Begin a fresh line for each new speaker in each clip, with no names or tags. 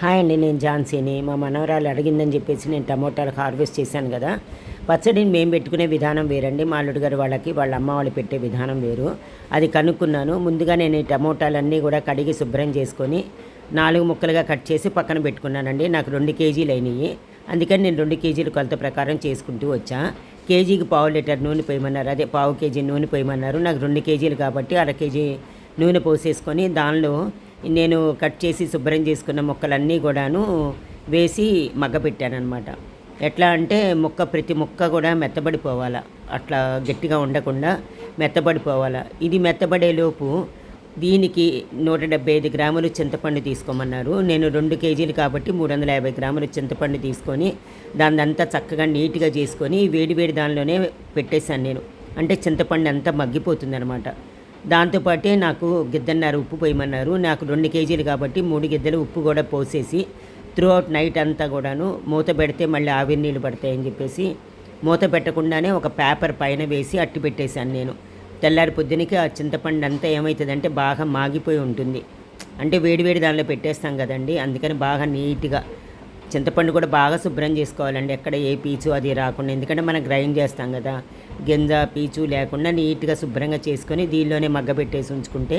Hi అండి నేను ఝాన్సీని. మా మనవరాలు అడిగిందని చెప్పేసి నేను టమోటాలు హార్వెస్ట్ చేశాను కదా. పచ్చడిని మేము పెట్టుకునే విధానం వేరండి. మా అల్లుడు గారు వాళ్ళకి వాళ్ళ అమ్మ వాళ్ళు పెట్టే విధానం వేరు. అది కనుక్కున్నాను. ముందుగా నేను ఈ టమోటాలన్నీ కూడా కడిగి శుభ్రం చేసుకొని నాలుగు ముక్కలుగా కట్ చేసి పక్కన పెట్టుకున్నానండి. నాకు రెండు కేజీలు అయినాయి. అందుకని నేను రెండు కేజీలు కొలత ప్రకారం చేసుకుంటూ వచ్చా. కేజీకి పావు లీటర్ నూనె పోయమన్నారు. అదే పావు కేజీ నూనె పోయమన్నారు. నాకు రెండు కేజీలు కాబట్టి అర కేజీ నూనె పోసేసుకొని దానిలో నేను కట్ చేసి శుభ్రం చేసుకున్న మొక్కలన్నీ కూడాను వేసి మగ్గపెట్టానమాట ఎట్లా అంటే ముక్క ప్రతి ముక్క కూడా మెత్తబడిపోవాలా. అట్లా గట్టిగా ఉండకుండా మెత్తబడిపోవాలా. ఇది మెత్తబడేలోపు దీనికి నూట డెబ్బై ఐదు గ్రాములు చింతపండు తీసుకోమన్నారు. నేను రెండు కేజీలు కాబట్టి మూడు వందల యాభై గ్రాములు చింతపండు తీసుకొని దాన్నంతా చక్కగా నీట్గా చేసుకొని వేడి వేడి దానిలోనే పెట్టేశాను నేను. అంటే చింతపండు అంతా మగ్గిపోతుందనమాట దాంతోపాటే నాకు గిద్దన్నర ఉప్పు పోయమన్నారు. నాకు రెండు కేజీలు కాబట్టి మూడు గిద్దలు ఉప్పు కూడా పోసేసి త్రూ అవుట్ నైట్ అంతా కూడాను మూత పెడితే మళ్ళీ ఆవిరి నీళ్ళు పడతాయని చెప్పేసి మూత పెట్టకుండానే ఒక పేపర్ పైన వేసి అట్టి పెట్టేశాను నేను. తెల్లారి పొద్దునకి ఆ చింతపండు అంతా ఏమవుతుందంటే బాగా మాగిపోయి ఉంటుంది. అంటే వేడివేడి దానిలో పెట్టేస్తాం కదండి అందుకని బాగా నీట్గా చింతపండు కూడా బాగా శుభ్రం చేసుకోవాలండి. ఎక్కడ ఏ పీచు అది రాకుండా. ఎందుకంటే మనం గ్రైండ్ చేస్తాం కదా. గింజ పీచు లేకుండా నీట్గా శుభ్రంగా చేసుకొని దీనిలోనే మగ్గబెట్టేసి ఉంచుకుంటే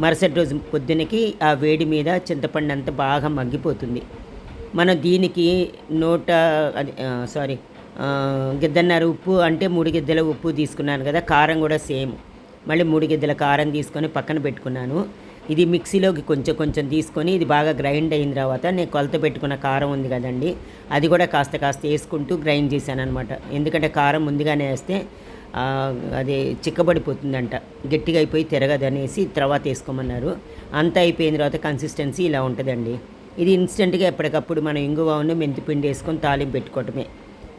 మరుసటి రోజు పొద్దునకి ఆ వేడి మీద చింతపండు అంతా బాగా మగ్గిపోతుంది. మనం దీనికి నూట అది సారీ గిద్దన్నర ఉప్పు అంటే మూడు గిద్దెల ఉప్పు తీసుకున్నాను కదా. కారం కూడా సేమ్. మళ్ళీ మూడు గిద్దెల కారం తీసుకొని పక్కన పెట్టుకున్నాను. ఇది మిక్సీలోకి కొంచెం కొంచెం తీసుకొని ఇది బాగా గ్రైండ్ అయిన తర్వాత నేను కొలత పెట్టుకున్న కారం ఉంది కదండి అది కూడా కాస్త కాస్త వేసుకుంటూ గ్రైండ్ చేశాను అనమాట ఎందుకంటే కారం ముందుగానే వేస్తే అది చిక్కబడిపోతుందంట. గట్టిగా అయిపోయి తిరగదు అనేసి తర్వాత వేసుకోమన్నారు. అంతా అయిపోయిన తర్వాత కన్సిస్టెన్సీ ఇలా ఉంటుందండి. ఇది ఇన్స్టెంట్గా ఎప్పటికప్పుడు మనం ఇంగువను మెంతిపిండి వేసుకొని తాలింపు పెట్టుకోవటమే.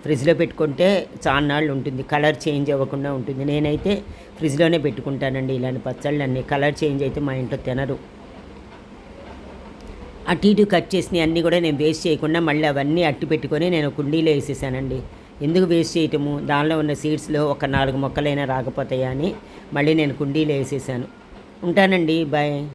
ఫ్రిడ్జ్లో పెట్టుకుంటే చాలా నాళ్ళు ఉంటుంది. కలర్ చేంజ్ అవ్వకుండా ఉంటుంది. నేనైతే ఫ్రిడ్జ్లోనే పెట్టుకుంటానండి ఇలాంటి పచ్చళ్ళు అన్నీ కలర్ చేంజ్ అయితే మా ఇంట్లో తినరు. అటు ఇటు కట్ చేసినవి అన్నీ కూడా నేను వేస్ట్ చేయకుండా మళ్ళీ అవన్నీ అట్టి పెట్టుకొని నేను కుండీలో వేసేసానండి. ఎందుకు వేస్ట్ చేయటము? దానిలో ఉన్న సీడ్స్లో ఒక నాలుగు మొక్కలైనా రాకపోతాయా అని మళ్ళీ నేను కుండీలో వేసేసాను. ఉంటానండి. బాయ్.